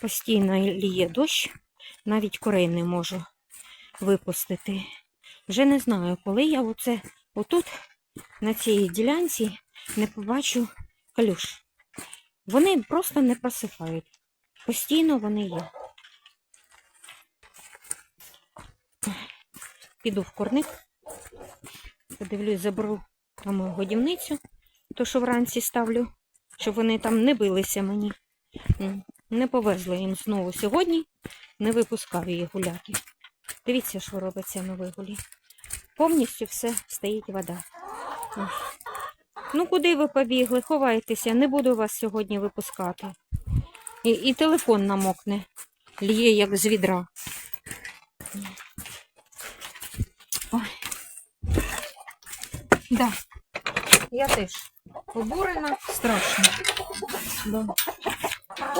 Постійно ліє дощ, навіть курей не можу випустити. Вже не знаю, коли я оце отут, на цій ділянці, не побачу калюш. Вони просто не просихають. Постійно вони є. Піду в корник, подивлюсь, заберу там годівницю, то що вранці ставлю, щоб вони там не билися мені. Не повезли їм знову сьогодні, не випускав її гуляти. Дивіться, що робиться на вигулі. Повністю все стоїть вода. Ну, куди ви побігли? Ховайтеся, не буду вас сьогодні випускати. І, і телефон намокне, лє як з відра. Ой. Да. Я теж обурена, страшно. Да.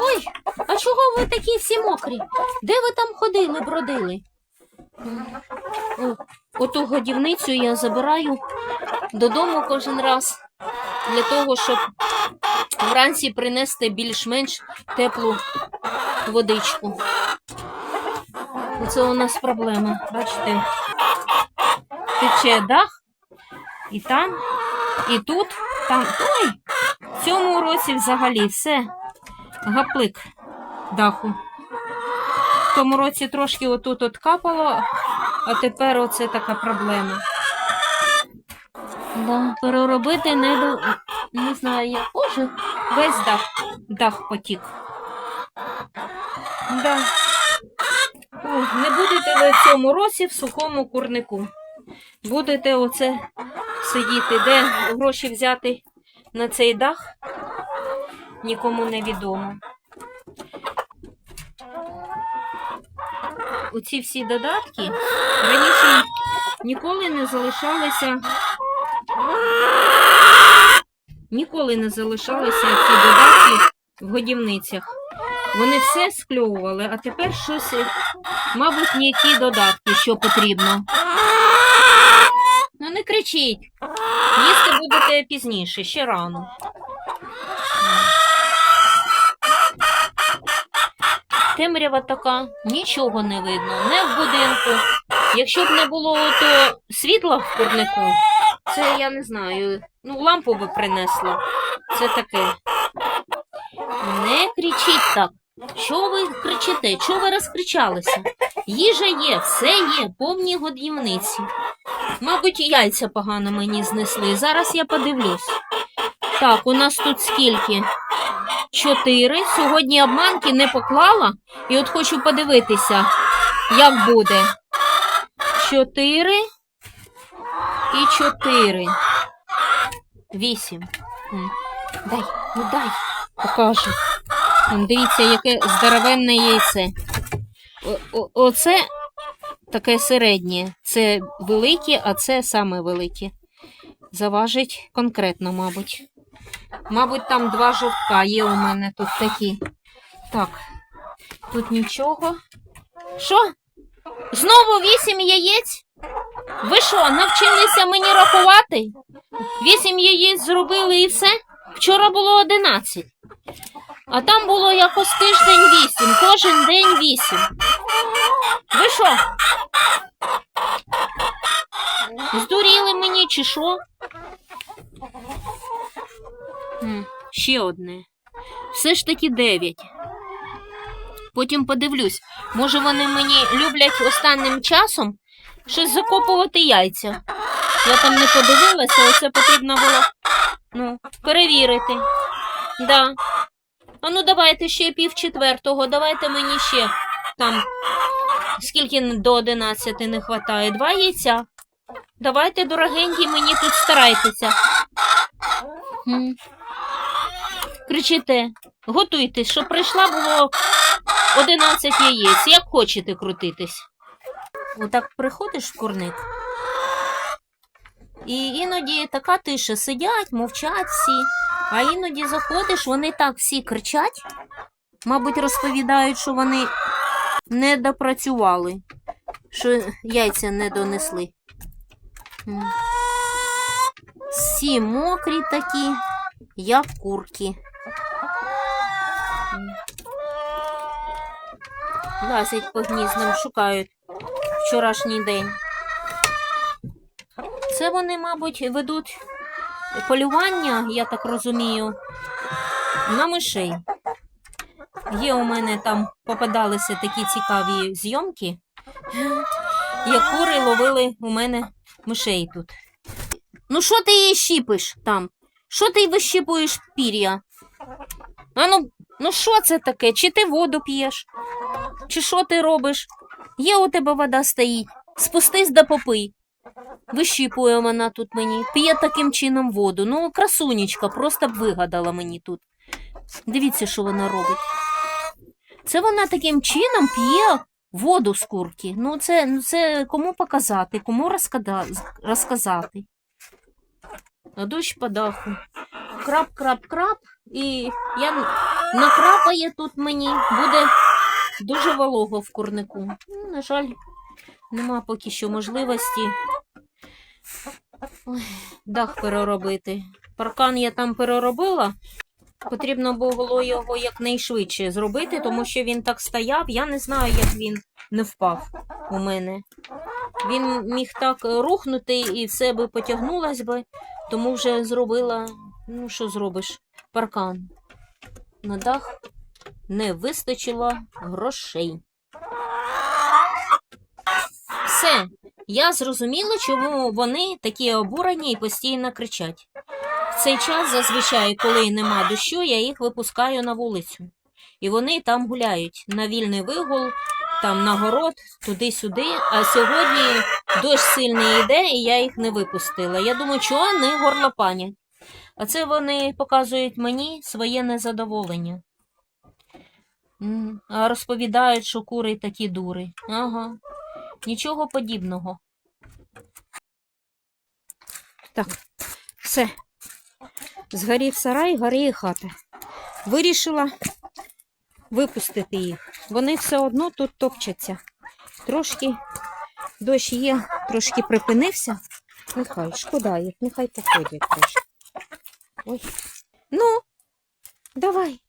Ой, а чого ви такі всі мокрі? Де ви там ходили, бродили? О, оту годівницю я забираю додому кожен раз для того, щоб вранці принести більш-менш теплу водичку. Оце у нас проблема. Бачите, тече дах, і там, і тут, там. Ой! В цьому році взагалі все гаплик даху. В тому році трошки отут от капало, а тепер оце така проблема. Да, переробити не до... не знаю як. Боже, весь дах, дах потік. Да. Ой, не будете ви в цьому році в сухому курнику. Будете оце сидіти, де гроші взяти на цей дах, нікому не відомо. Оці всі додатки раніше ніколи не залишалися. Ніколи не залишалися ці додатки в годівницях. Вони все скльовували, а тепер щось, мабуть, не ті додатки, що потрібно. Ну не кричіть. Їсти будете пізніше, ще рано. Темрява така, нічого не видно, не в будинку. Якщо б не було то світла в курнику, це я не знаю. Ну, лампу би принесла. Це таке. Не кричіть так. Що ви кричите? Чого ви розкричалися? Їжа є, все є, повні годівниці. Мабуть, яйця погано мені знесли. Зараз я подивлюсь. Так, у нас тут скільки? Чотири. Сьогодні обманки не поклала. І от хочу подивитися, як буде. Чотири і чотири. Вісім. М. Дай, ну дай, покажу. Дивіться, яке здоровенне яйце. О- Оце таке середнє. Це велике, а це саме велике. Заважить конкретно, мабуть. Мабуть, там два жовтка є у мене тут такі. Так, тут нічого. Що? Знову вісім яєць? Ви що, навчилися мені рахувати? Вісім яєць зробили і все? Вчора було одинадцять. А там було якось тиждень вісім, кожен день вісім. Ви що? Здуріли мені чи що? Ще одне. Все ж таки дев'ять. Потім подивлюсь. Може, вони мені люблять останнім часом щось закопувати яйця. Я там не подивилася, оце потрібно було ну, перевірити. Да. А ну давайте ще пів четвертого, давайте мені ще там скільки до одинадцяти не вистачає. Два яйця. Давайте, дорогенькі, мені тут старайтеся. Кричите, готуйтесь, щоб прийшла було 11 яєць. Як хочете крутитись. Отак приходиш в курник. І іноді така тиша сидять, мовчать всі. А іноді заходиш, вони так всі кричать. Мабуть, розповідають, що вони не допрацювали, що яйця не донесли. Всі мокрі такі, як курки. Лазять по гніздам, шукають вчорашній день. Це вони, мабуть, ведуть полювання, я так розумію, на мишей. Є у мене там попадалися такі цікаві зйомки, як кури ловили у мене мишей тут. Ну, що ти її щіпиш там? Що ти вищіпуєш пір'я? А ну, що це таке? Чи ти воду п'єш? Чи що ти робиш? Є у тебе вода стоїть. Спустись да попий. Вищіпує вона тут мені, п'є таким чином воду. Ну, красунечка, просто б вигадала мені тут. Дивіться, що вона робить. Це вона таким чином п'є воду з курки. Ну, це, це кому показати, кому розказати. А дощ по даху. Крап, крап, крап. І я накрапає тут мені, буде дуже волого в курнику. Ну, на жаль, нема поки що можливості дах переробити. Паркан я там переробила. Потрібно було його якнайшвидше зробити, тому що він так стояв. Я не знаю, як він не впав у мене. Він міг так рухнути і все би потягнулось би, тому вже зробила, ну що зробиш, паркан. На дах не вистачило грошей. Все, я зрозуміла, чому вони такі обурені і постійно кричать. В цей час, зазвичай, коли нема дощу, я їх випускаю на вулицю. І вони там гуляють на вільний вигул, там на город, туди-сюди. А сьогодні дощ сильний йде, і я їх не випустила. Я думаю, чого вони горлопанять? А це вони показують мені своє незадоволення. А розповідають, що кури такі дури. Ага. Нічого подібного. Так, все. Згорів сарай, горіє хата. Вирішила випустити їх. Вони все одно тут топчаться. Трошки дощ є, трошки припинився. Нехай, шкода їх, нехай походять трошки. Ой. Ну, давай.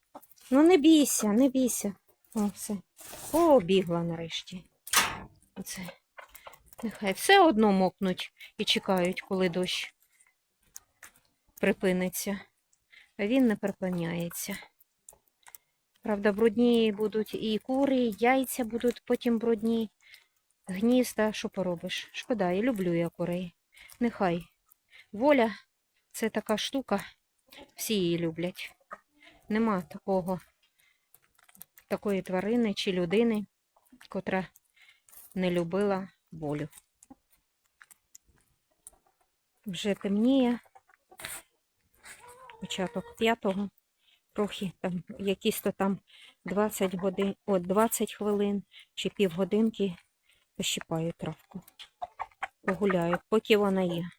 Ну не бійся, не бійся. О, все. О, бігла нарешті. Оце. Нехай все одно мокнуть і чекають, коли дощ припиниться. А він не припиняється. Правда, брудні будуть і кури, і яйця будуть потім брудні. Гнізда, що поробиш? Шкода, я люблю я курей. Нехай. Воля це така штука, всі її люблять. Нема такого, такої тварини чи людини, котра не любила волю. Вже темніє. Початок п'ятого. Трохи там якісь то там 20 годин, от 20 хвилин чи півгодинки пощипаю травку. Погуляю, поки вона є.